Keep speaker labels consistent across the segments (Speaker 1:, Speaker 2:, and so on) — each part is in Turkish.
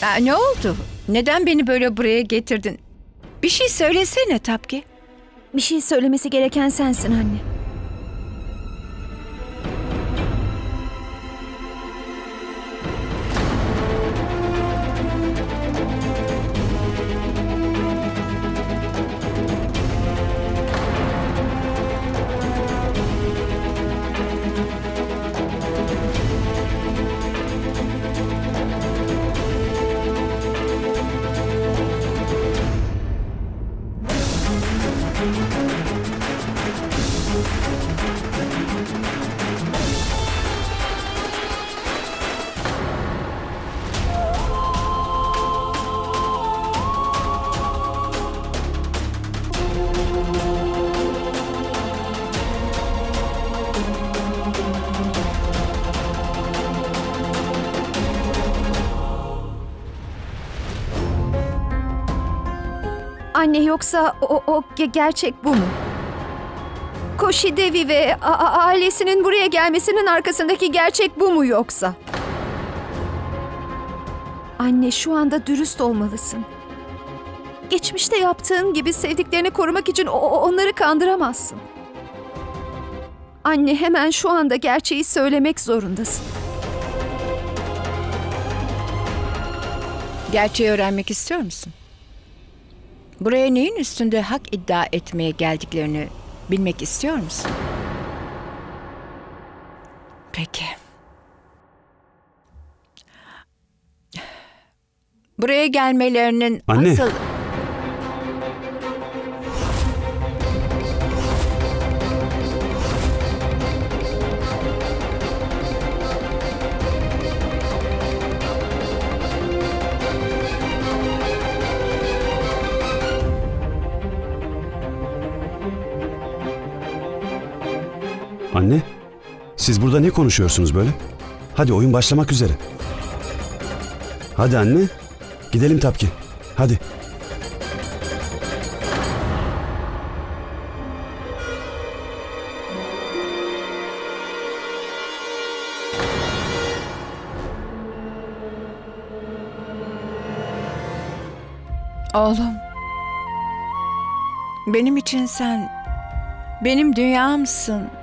Speaker 1: Ha, ne oldu? Neden beni böyle buraya getirdin? Bir şey söylesene Tapki.
Speaker 2: Bir şey söylemesi gereken sensin anne. Anne yoksa o, o ge- gerçek bu mu? Koşi Devi ve ailesinin buraya gelmesinin arkasındaki gerçek bu mu yoksa? Anne şu anda dürüst olmalısın. Geçmişte yaptığın gibi sevdiklerini korumak için o- onları kandıramazsın. Anne hemen şu anda gerçeği söylemek zorundasın.
Speaker 1: Gerçeği öğrenmek istiyor musun? Buraya neyin üstünde hak iddia etmeye geldiklerini bilmek istiyor musun? Peki. Buraya gelmelerinin
Speaker 3: Anne.
Speaker 1: asıl...
Speaker 3: siz burada ne konuşuyorsunuz böyle? Hadi oyun başlamak üzere. Hadi anne, gidelim Tapki. Hadi.
Speaker 1: Oğlum. Benim için sen benim dünyamsın.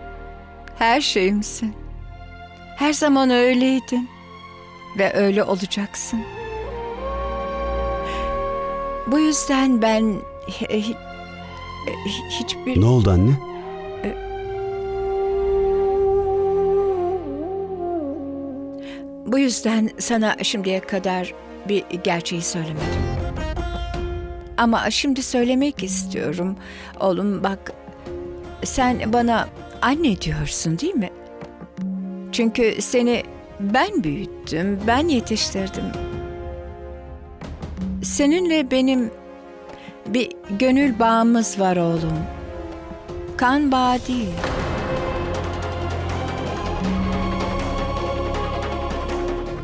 Speaker 1: Her şeyimsin. Her zaman öyleydin ve öyle olacaksın. Bu yüzden ben hi- hi- hiçbir
Speaker 3: Ne oldu anne?
Speaker 1: bu yüzden sana şimdiye kadar bir gerçeği söylemedim. Ama şimdi söylemek istiyorum. Oğlum bak sen bana anne diyorsun değil mi? Çünkü seni ben büyüttüm, ben yetiştirdim. Seninle benim bir gönül bağımız var oğlum. Kan bağı değil.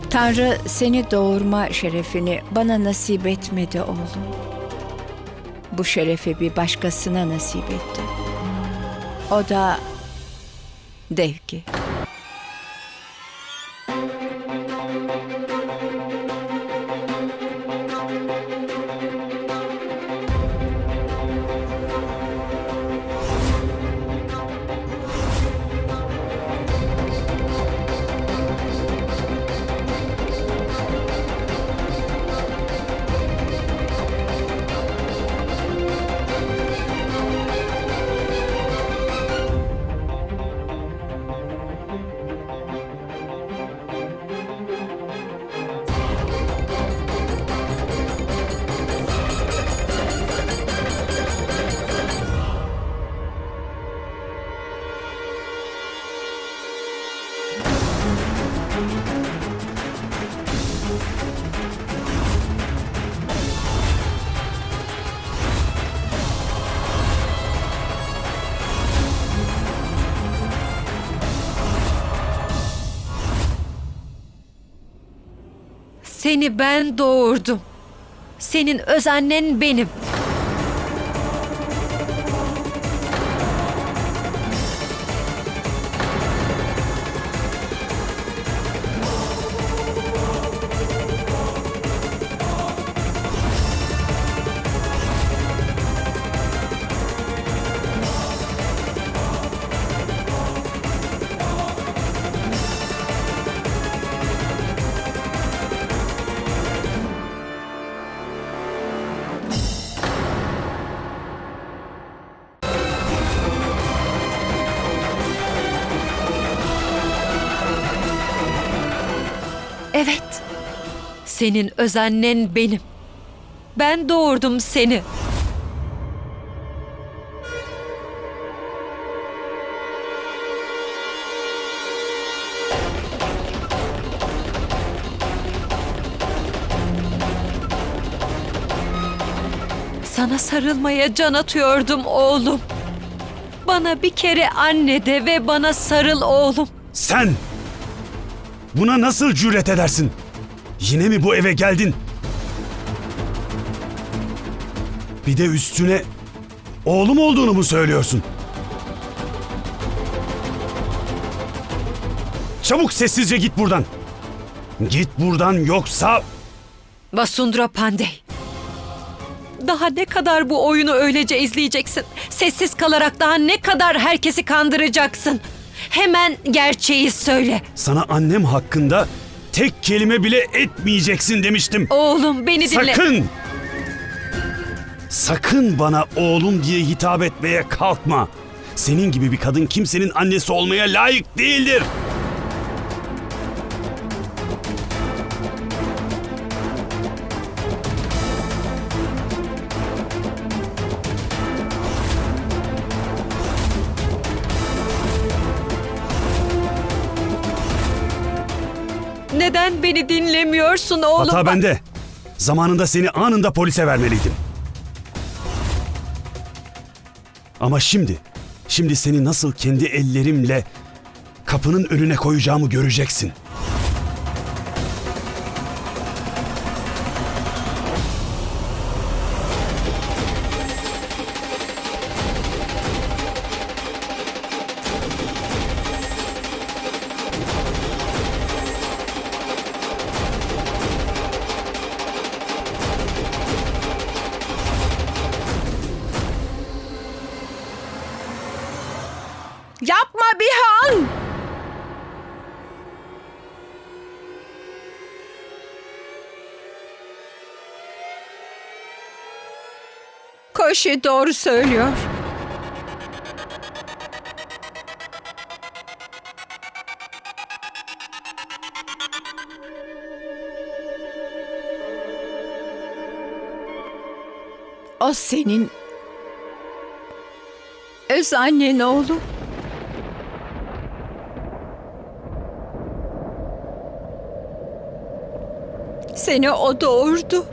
Speaker 1: Tanrı seni doğurma şerefini bana nasip etmedi oğlum. Bu şerefi bir başkasına nasip etti. O da Daveque.
Speaker 4: Seni ben doğurdum. Senin öz annen benim. Senin öz annen benim. Ben doğurdum seni. Sana sarılmaya can atıyordum oğlum. Bana bir kere anne de ve bana sarıl oğlum.
Speaker 3: Sen! Buna nasıl cüret edersin? Yine mi bu eve geldin? Bir de üstüne oğlum olduğunu mu söylüyorsun? Çabuk sessizce git buradan. Git buradan yoksa
Speaker 4: Vasundra Pandey. Daha ne kadar bu oyunu öylece izleyeceksin? Sessiz kalarak daha ne kadar herkesi kandıracaksın? Hemen gerçeği söyle.
Speaker 3: sana annem hakkında tek kelime bile etmeyeceksin demiştim.
Speaker 4: Oğlum beni dinle.
Speaker 3: Sakın! Sakın bana oğlum diye hitap etmeye kalkma. Senin gibi bir kadın kimsenin annesi olmaya layık değildir.
Speaker 4: Neden beni dinlemiyorsun oğlum?
Speaker 3: Hata bende. Zamanında seni anında polise vermeliydim. Ama şimdi, şimdi seni nasıl kendi ellerimle kapının önüne koyacağımı göreceksin.
Speaker 1: Koşi doğru söylüyor. O senin öz annen oğlum. Seni o doğurdu.